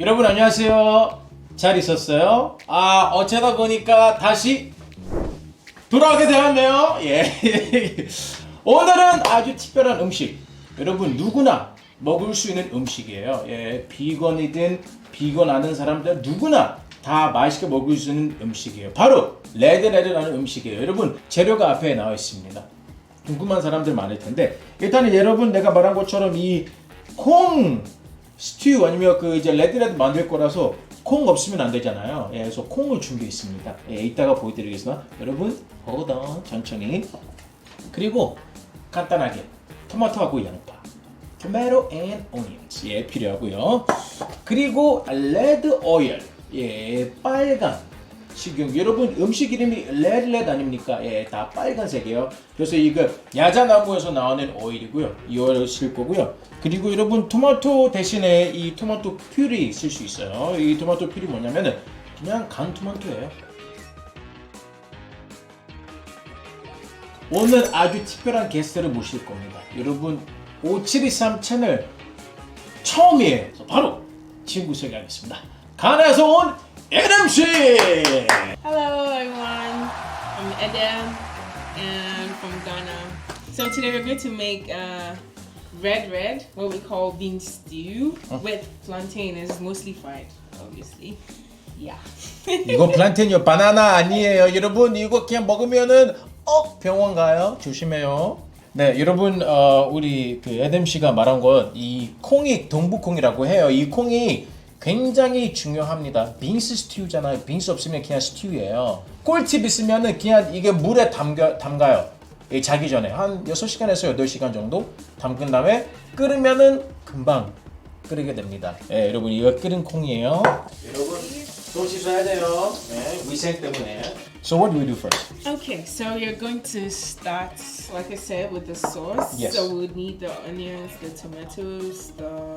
여러분 안녕하세요. 잘 있었어요? 아 어쩌다 보니까 다시 돌아오게 되었네요. 예. 오늘은 아주 특별한 음식. 여러분 누구나 먹을 수 있는 음식이에요. 예. 비건이든 비건 아는 사람들 누구나 다 맛있게 먹을 수 있는 음식이에요. 바로 레드레드라는 음식이에요. 여러분 재료가 앞에 나와 있습니다. 궁금한 사람들 많을 텐데 일단은 여러분 내가 말한 것처럼 이콩 스튜 아니면 그 이제 레드레드 만들 거라서 콩 없으면 안 되잖아요. 예, 그래서 콩을 준비했습니다. 예, 이따가 보여드리겠습니다. 여러분, hold 천천히. 그리고 간단하게 토마토하고 양파, tomato and onions 예 필요하고요. 그리고 레드 오일, 예 빨간 식용. 여러분 음식 이름이 레드 레드 아닙니까? 예, 다 빨간색이에요. 그래서 이거 야자나무에서 나오는 오일이고요. 이 오일을 쓸 거고요. 그리고 여러분 토마토 대신에 이 토마토 퓨리 쓸 수 있어요. 이 토마토 퓨리 뭐냐면은 그냥 간 토마토예요. 오늘 아주 특별한 게스트를 모실 겁니다. 여러분 5723 채널 처음이에요. 바로 친구 소개하겠습니다. 가나에서 온 에담 씨. Hello everyone, I'm Edem and from Ghana. So today we're going to make uh, red red, what we call bean stew with plantain. It's mostly fried, obviously. Yeah. 이거 플란텐이요 바나나 아니에요 여러분 이거 그냥 먹으면은 어 병원 가요 조심해요 네 여러분 어, 우리 그 에덤 씨가 말한 것이 콩이 동부콩이라고 해요 이 콩이 굉장히 중요합니다 빈스 스튜잖아요 빈스 없으면 그냥 스튜예요 꿀팁 있으면은 그냥 이게 물에 담가, 담가요 이 자기 전에 한 6시간에서 8시간 정도 담근 다음에 끓으면은 금방 끓이게 됩니다. 예, 여러분 이거 끓인 콩이에요. 여러분 손 씻어야 돼요. 네, 위생 때문에. So what do we do first? Okay, so you're going to start, like I said, with the sauce. Yes. So we'll need the onions, the tomatoes, the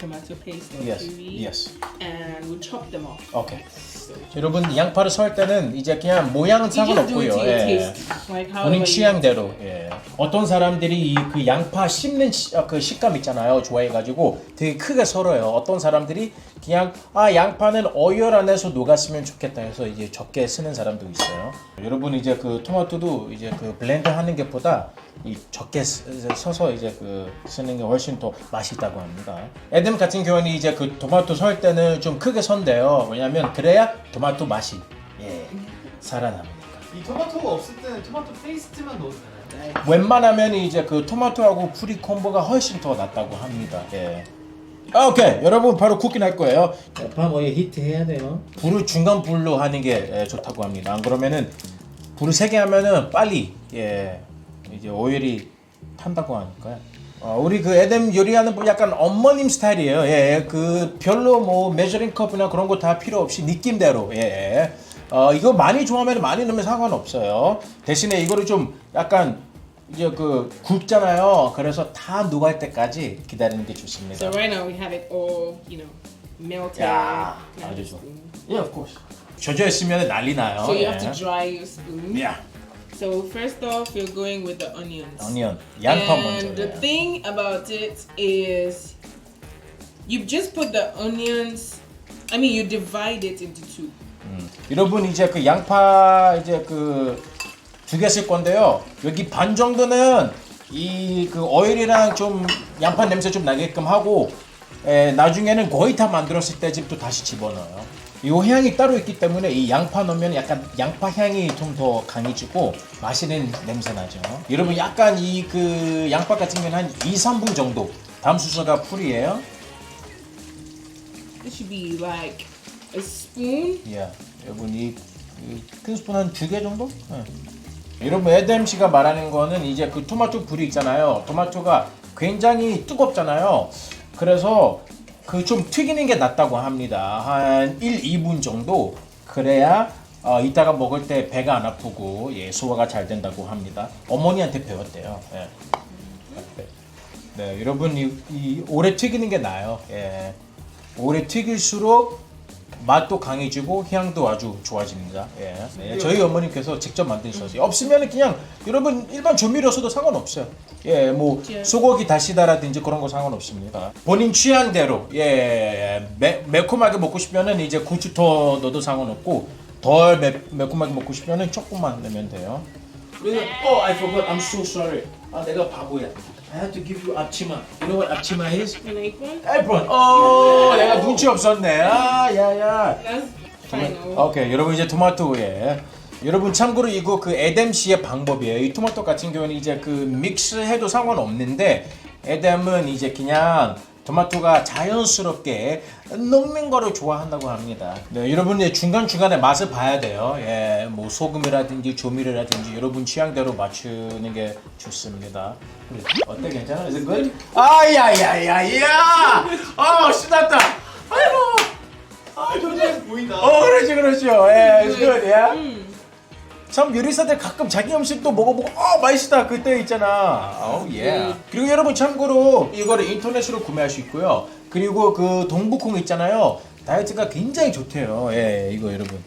tomato paste, the Yes, puree, yes. and we'll chop them up. 오케이. So 여러분 양파를 썰 때는 이제 그냥 모양은 you just do it 상관없고요. to your 예. taste, like 본인 취향대로. 예. 어떤 사람들이 이 그 양파 씹는 시, 아, 그 식감 있잖아요. 좋아해가지고 되게 크게 썰어요. 어떤 사람들이 그냥 아 양파는 어열 안에서 녹았으면 좋겠다 해서 이제 적게 쓰는 사람도 있어요. 여러분 이제 그 토마토도 이제 그 블렌드 하는 게보다 이 적게 쓰- 써서 이제 그 쓰는 게 훨씬 더 맛있다고 합니다. 에덤 같은 경우는 이제 그 토마토 썰 때는 좀 크게 선대요. 왜냐면 그래야 토마토 맛이 예 살아납니다. 이 토마토가 없을 때는 토마토 페이스트만 넣어도 되나요? 웬만하면 이제 그 토마토하고 프리 콤보가 훨씬 더 낫다고 합니다. 예. 아, 오케이 여러분 바로 쿠킹 할 거예요. 파머에 히트 해야 돼요. 불을 중간 불로 하는 게 예, 좋다고 합니다. 안 그러면은 불을 세게 하면은 빨리 예 이제 오일이 탄다고 하니까요. 어, 우리 그 에덴 요리하는 분 약간 어머님 스타일이에요. 예, 그 별로 뭐 메저링 컵이나 그런 거 다 필요 없이 느낌대로. 예. 어, 이거 많이 좋아하면 많이 넣으면 상관없어요. 대신에 이거를 좀 약간 이제 그 굽잖아요. 그래서 다 녹을 때까지 기다리는 게 좋습니다. So right now we have it all, you know, melted. 야, 아주 좋아. Yeah, of course. 젖어 있으면 난리 나요. So you 예. have to dry your spoon. Yeah. So first off, you're going with the onions. onion. 양파 and the 먼저. 예. thing about it is, you just put the onions. I mean, you divide it into two. 여러분 이제 그 양파 이제 그 두 개 쓸 건데요. 여기 반 정도는 이그 오일이랑 좀 양파 냄새 좀 나게끔 하고 에, 나중에는 거의 다 만들었을 때쯤 또 다시 집어넣어요. 이 향이 따로 있기 때문에 이 양파 넣으면 약간 양파 향이 좀 더 강해지고 맛있는 냄새 나죠. 여러분 약간 이 그 양파 같은 경우는 한 2, 3분 정도 다음 순서가 풀이에요. This should be like a spoon. 예, 여러분 이큰 스푼 한 두 개 정도? 예. 여러분 에덴 씨가 말하는 거는 이제 그 토마토 불이 있잖아요. 토마토가 굉장히 뜨겁잖아요. 그래서 그 좀 튀기는 게 낫다고 합니다. 한 1, 2분 정도 그래야 어, 이따가 먹을 때 배가 안 아프고 예, 소화가 잘 된다고 합니다. 어머니한테 배웠대요. 예. 네, 여러분 이, 이 오래 튀기는 게 나아요. 예. 오래 튀길수록 맛도 강해지고 향도 아주 좋아집니다. 예. 예, 저희 어머님께서 직접 만드셨어요. 없으면 그냥 여러분 일반 조미료 써도 상관없어요. 예, 뭐 예. 소고기 다시다라든지 그런 거 상관없습니다. 본인 취향대로 예, 매, 매콤하게 먹고 싶으면은 이제 고추 더 넣어도 상관없고 덜 매, 매콤하게 먹고 싶으면은 조금만 넣으면 돼요. Oh, I forgot. I'm so sorry. 아, 내가 바보야. I have to give you 앞치마. You know what 앞치마 is? An apron? apron. 어, 내가 눈치 없었네. 아, 야 야. That's final. 오케이, 여러분 이제 토마토에 여러분 참고로 이거 그 에뎀 씨의 방법이에요. 이 토마토 같은 경우는 이제 그 믹스해도 상관없는데 에뎀은 이제 그냥 토마토가 자연스럽게 녹는 거를 좋아한다고 합니다. 네, 여러분 이제 중간 중간에 맛을 봐야 돼요. 예, 뭐 소금이라든지 조미료라든지 여러분 취향대로 맞추는 게 좋습니다. 어때 괜찮아? Is it good? 아야야야야! 어 신났다. 아이고. 아 좋네. 보인다. 어 그렇지 그렇죠 예 it's good yeah Mm. 참 요리사들 가끔 자기 음식도 먹어보고 어 맛있다. 그때 있잖아. 어예 그리고 여러분 참고로 이거를 인터넷으로 구매할 수 있고요. 그리고 그 동부콩 있잖아요. 다이어트가 굉장히 좋대요. 예 이거 여러분.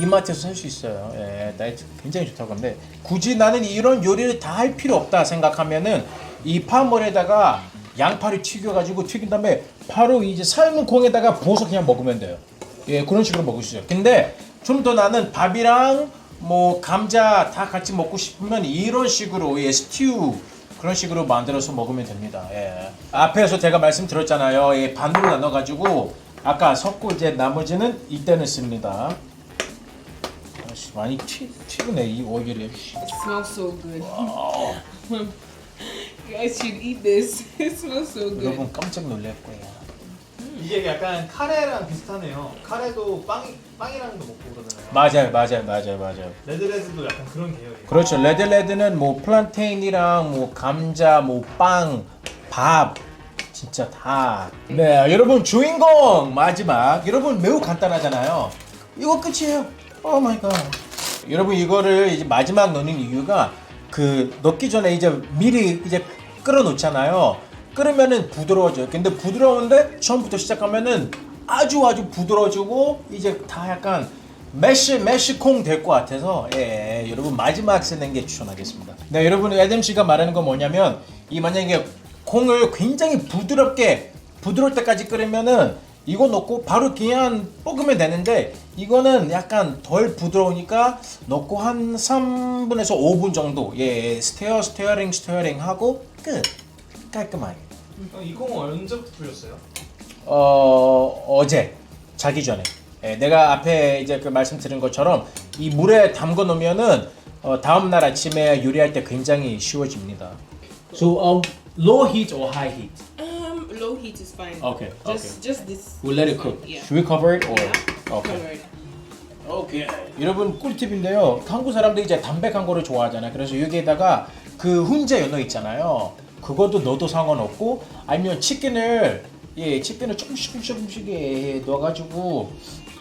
이마트에서 살 수 있어요. 예 다이어트 굉장히 좋다고 하는데 굳이 나는 이런 요리를 다 할 필요 없다 생각하면은 이 파물에다가 양파를 튀겨가지고 튀긴 다음에 바로 이제 삶은 콩에다가 부어서 그냥 먹으면 돼요. 예, 그런 식으로 먹을 수 있어요. 근데 좀 더 나는 밥이랑 뭐 감자 다 같이 먹고 싶으면 이런 식으로 예, 스튜 그런 식으로 만들어서 먹으면 됩니다. 예. 앞에서 제가 말씀드렸잖아요. 예, 반으로 나눠가지고 아까 섞고 이제 나머지는 이때는 씁니다. 아씨, 많이 튀, 튀네 이 오일이. 씨. It smells so good. you guys should eat this. It smells so good. 여러분 깜짝 놀랄 거예요. 이게 약간 카레랑 비슷하네요. 카레도 빵 빵이랑도 먹고 그러잖아요. 맞아요, 맞아요, 맞아요, 맞아요. 레드레드도 약간 그런 계열이에요. 그렇죠. 레드레드는 뭐 플란테인이랑 뭐 감자, 뭐 빵, 밥 진짜 다. 네, 여러분 주인공 마지막. 여러분 매우 간단하잖아요. 이거 끝이에요. 오 마이 갓. 여러분 이거를 이제 마지막 넣는 이유가 그 넣기 전에 이제 미리 이제 끓여 놓잖아요. 끓으면은 부드러워져요. 근데 부드러운데 처음부터 시작하면은 아주 아주 부드러워지고 이제 다 약간 메쉬 메쉬콩 될 것 같아서 예, 여러분 마지막 쓰는 게 추천하겠습니다. 네, 여러분 에덴 씨가 말하는 건 뭐냐면 이 만약에 콩을 굉장히 부드럽게 부드러울 때까지 끓이면은 이거 넣고 바로 그냥 볶으면 되는데 이거는 약간 덜 부드러우니까 넣고 한 3분에서 5분 정도 예 스테어 스테어링 스테어링 하고 끝 깔끔하게 어, 이 콩은 언제부터 풀렸어요? 어 어제 자기 전에 예, 내가 앞에 이제 그 말씀드린 것처럼 이 물에 담궈 놓으면은 어, 다음 날 아침에 요리할 때 굉장히 쉬워집니다. So um, low heat or high heat? Um, low heat is fine. Okay, Just, just this. We'll let it cook. Yeah. Should we cover it or? Yeah. Okay. Covered. 오케이. 여러분 꿀팁인데요. 한국 사람들이 이제 담백한 거를 좋아하잖아요. 그래서 여기에다가 그 훈제 연어 있잖아요. 그것도 넣어도 상관없고 아니면 치킨을 예 치킨을 조금씩 조금씩 예, 넣어가지고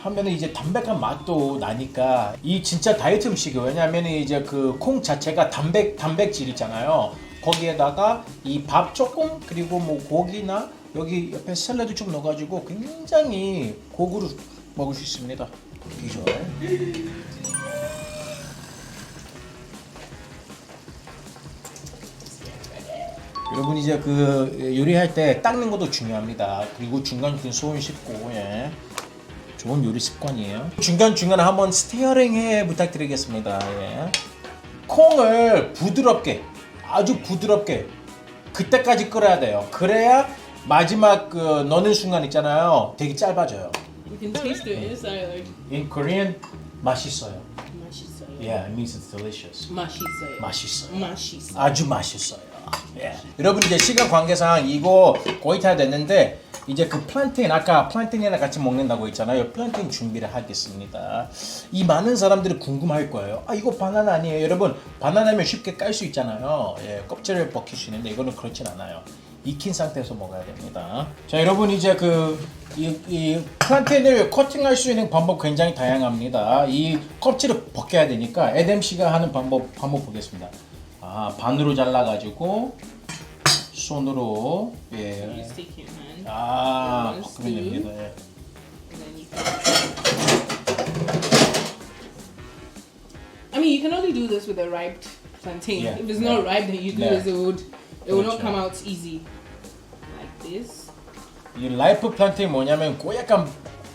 하면은 이제 담백한 맛도 나니까 이 진짜 다이어트 음식이에요. 왜냐하면 이제 그 콩 자체가 단백 단백질 있잖아요. 거기에다가 이 밥 조금 그리고 뭐 고기나 여기 옆에 샐러드 좀 넣어가지고 굉장히 고구로 먹을 수 있습니다. 비주얼. 여러분 이제 그 요리할 때 닦는 것도 중요합니다. 그리고 중간 중간 손 씻고 예. 좋은 요리 습관이에요. 중간 중간에 한번 스테어링 해 부탁드리겠습니다. 예. 콩을 부드럽게 아주 부드럽게 그때까지 끓여야 돼요. 그래야 마지막 그 넣는 순간 있잖아요. 되게 짧아져요. You can taste the inside like In Korean 맛있어요. mashisoyo. Yeah, it means it's delicious. Mashisoyo. 맛있어요. Mashisoyo. 아주 맛있어요. 예. 여러분 이제 시간 관계상 이거 거의 다 됐는데 이제 그 플란테인 아까 플란테인이랑 같이 먹는다고 했잖아요. 플란테인 준비를 하겠습니다. 이 많은 사람들이 궁금할 거예요. 아 이거 바나나 아니에요, 여러분? 바나나면 쉽게 깔 수 있잖아요. 예, 껍질을 벗길 수 있는데 이거는 그렇진 않아요. 익힌 상태에서 먹어야 됩니다. 자 여러분 이제 그이 이 플란테인을 커팅할 수 있는 방법 굉장히 다양합니다. 이 껍질을 벗겨야 되니까 에뎀 씨가 하는 방법 방법 보겠습니다. 아 반으로 잘라 가지고 손으로 So you 예. stick your hand. 아, 그러면 됩니다. 예. And then you I mean, you can only do this with a ripe plantain. Yeah, If it's not yeah. ripe, then you do Yeah. this. It would, it will not Gotcha. come out easy. Like this. 이 라이프 플란팅 뭐냐면 고 약간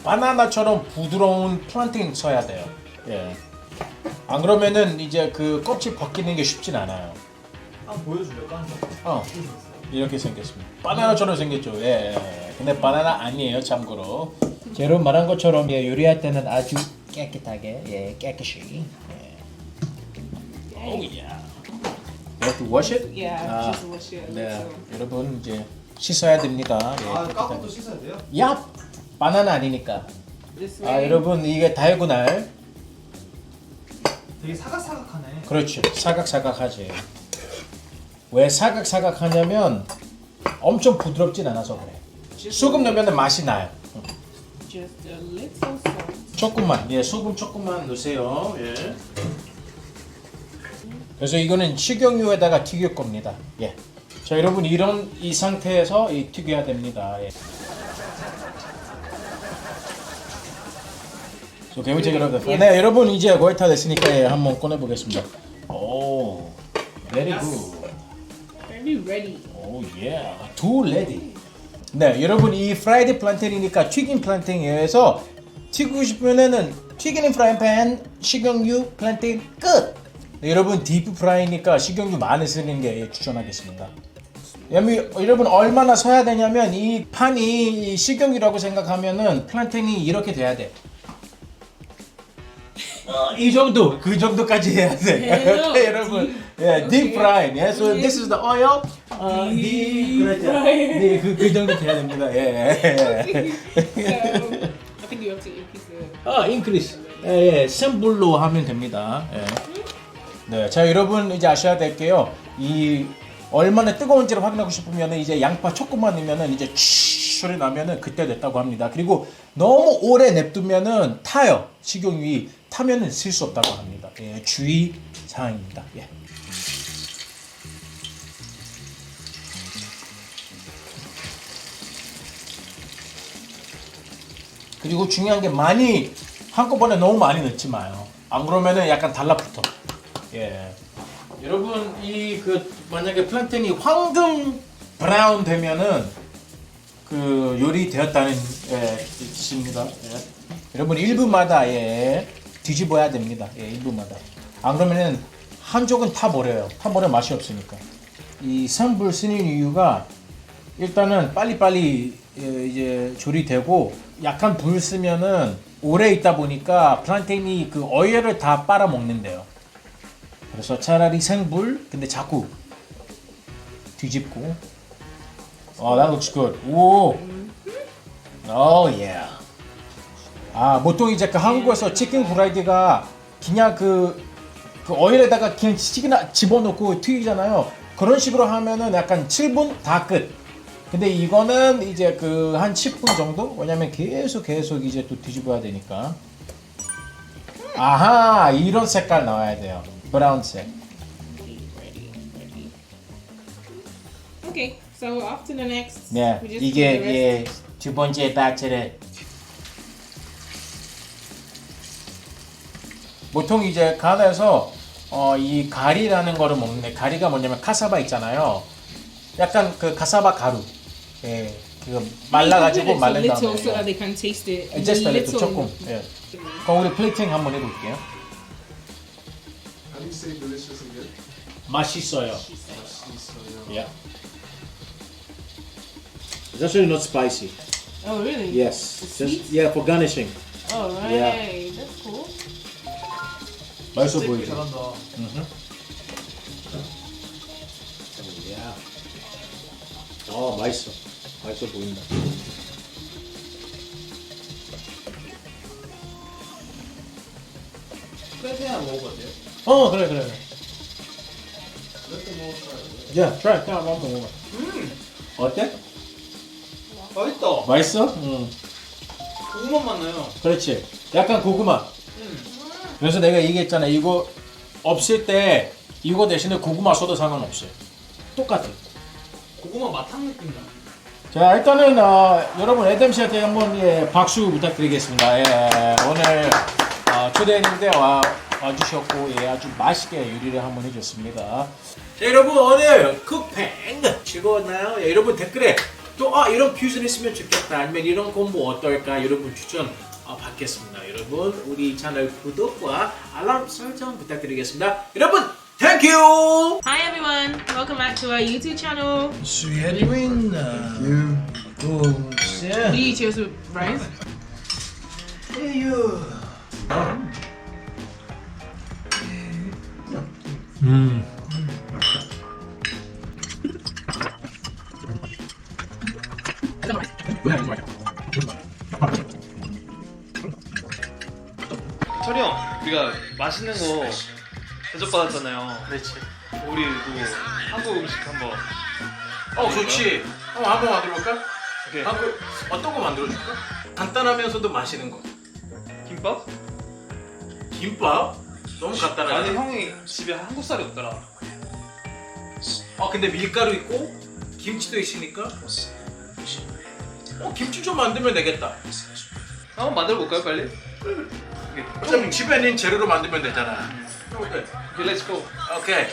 바나나처럼 부드러운 플란팅 써야 돼요. 예. 안 그러면은 이제 그 껍질 벗기는 게 쉽진 않아요. 한번 보여줄래요? 까는 거. 어. 보여줘. 이렇게 생겼습니다. 바나나처럼 생겼죠. 예. 예. 근데 바나나 아니에요, 참고로. 제 여러분 말한 것처럼 예, 요리할 때는 아주 깨끗하게, 예, 깨끗이. 예. 오 예. You have to wash it? Yeah, 아, just wash it. 네. So. 여러분 이제 씻어야 됩니다. 예, 아, 깨끗하게. 까고도 씻어야 돼요? 야, 바나나 아니니까. This 아 way. 여러분 이게 달고날 되게 사각사각하네. 그렇죠 사각사각하지 왜 사각사각하냐면 엄청 부드럽진 않아서 그래. 소금 넣으면 맛이 나요. 조금만. 예 소금 조금만 넣으세요. 예. 그래서 이거는 식용유에다가 튀길 겁니다. 예 자 여러분 이런 이 상태에서 이 튀겨야 됩니다. 예. So can we take? 네 여러분 이제 거의 다 됐으니까 예, 한번 꺼내 보겠습니다. 오 very good Very ready. 오 예. 두 레디. 네, 여러분 이 프라이드 플란텐이니까 튀긴 플란텐이어서 튀기고 싶으면은 튀기는 프라이팬 식용유 플란텐 끝. 네, 여러분 딥 프라이니까 식용유 많이 쓰는 게 추천하겠습니다. 여러분, 얼마나 써야 되냐면 이 판이 이 식용유라고 생각하면은 플란텐이 이렇게 돼야 돼. 어, 이 정도 그 정도까지 해야 돼. 해요. 오케이, 여러분. 예, deep fry. 예, so this is the oil. 어, deep 그렇죠. 네, 그, 그 정도 돼야 됩니다. 예. so I think you have to increase the. 아, increase. 예, 예, 센 불로 하면 됩니다. 예. 네, 자 여러분 이제 아셔야 될 게요. 이 얼마나 뜨거운지를 확인하고 싶으면 이제 양파 조금만 넣으면은 이제 치 소리 나면은 그때 됐다고 합니다. 그리고 너무 오래 냅두면은 타요. 식용유이 타면은 쓸 수 없다고 합니다. 예, 주의 사항입니다. 예. 그리고 중요한 게 많이 한꺼번에 너무 많이 넣지 마요. 안 그러면은 약간 달라붙어. 예. 여러분 이 그 만약에 플란텐이 황금 브라운 되면은 그 요리 되었다는 예, 뜻입니다. 예. 여러분 1분마다 예, 뒤집어야 됩니다. 예, 1분마다. 안 그러면은 한쪽은 타 버려요. 타 버려 맛이 없으니까. 이 산불 쓰는 이유가 일단은 빨리빨리 예, 이제 조리되고 약간 불 쓰면은 오래 있다 보니까 플란테인이 그 어혈을 다 빨아먹는데요. 그래서 차라리 생불 근데 자꾸 뒤집고 어, that looks good. 오. 오, 예. 아, 보통 이제 그 한국에서 치킨 후라이드가 그냥 그, 그 어일에다가 그냥 치킨 집어넣고 튀기잖아요. 그런 식으로 하면은 약간 7분 다 끝. 근데 이거는 이제 그 한 10분 정도? 왜냐면 계속 계속 이제 또 뒤집어야 되니까. 아하, 이런 색깔 나와야 돼요. 브라운색. Okay, so off to the next. 네, We just 이게 예, rest. 두 번째 배틀을 보통 이제 간에서 어, 이 가리라는 거를 먹는데 가리가 뭐냐면 카사바 있잖아요. 약간 그 카사바 가루. 예, 그 말라가지고 말른 다음에. little so that they can taste it. 예, just a little, Little. 조금. 예. 그럼 우리 플레이팅 한번 해볼게요. How do you say delicious again? 맛있어요. 맛있어요. Yeah. It's actually not spicy. Oh really? Yes. Just yeah for garnishing. Oh right, Yeah. that's cool. 맛있어 보이죠? 잘한다. 야. 어 맛있어. 맛있어 보인다. 먹어봐도 돼요? 어 그래 그래. 그래. 야, try. 딱 한번 먹어봐. 음! 어때? 맛있다. 맛있어? 응. 고구마 맛 나요. 그렇지. 약간 고구마. 음. 그래서 내가 얘기했잖아. 이거 없을 때 이거 대신에 고구마 써도 상관없어요. 똑같아. 고구마 맛한 느낌 나. 자 일단은 어, 여러분 에덤 씨한테 한번 예, 박수 부탁드리겠습니다. 예, 오늘 어, 초대했는데 와 와주셨고 예, 아주 맛있게 요리를 한번 해줬습니다. 자, 여러분 오늘 쿡팽 즐거웠나요? 예, 여러분 댓글에 또 아, 이런 퓨전 했으면 좋겠다 아니면 이런 콤보 어떨까 여러분 추천 어, 받겠습니다. 여러분 우리 채널 구독과 알람 설정 부탁드리겠습니다. 여러분 땡큐! Hi everyone, welcome back to our YouTube channel. 수혜리윈 Do you cheers with rice? 철이 형, 우리가 맛있는 거 대접받았잖아요. 그렇지. 우리도 한국 음식 한번. 어 좋지. 한번 한번 만들어볼까? 오케이. 한국 어떤 거 만들어줄까? 간단하면서도 맛있는 거. 김밥? 김밥? 너무 간단하네. 아니 형이 집에 한국 쌀이 없더라. 아 근데 밀가루 있고 김치도 있으니까. 어 김치 좀 만들면 되겠다. 한번 만들어 볼까요, 빨리? 어차피 집에 있는 재료로 만들면 되잖아. 오케이, 렛츠고. 오케이.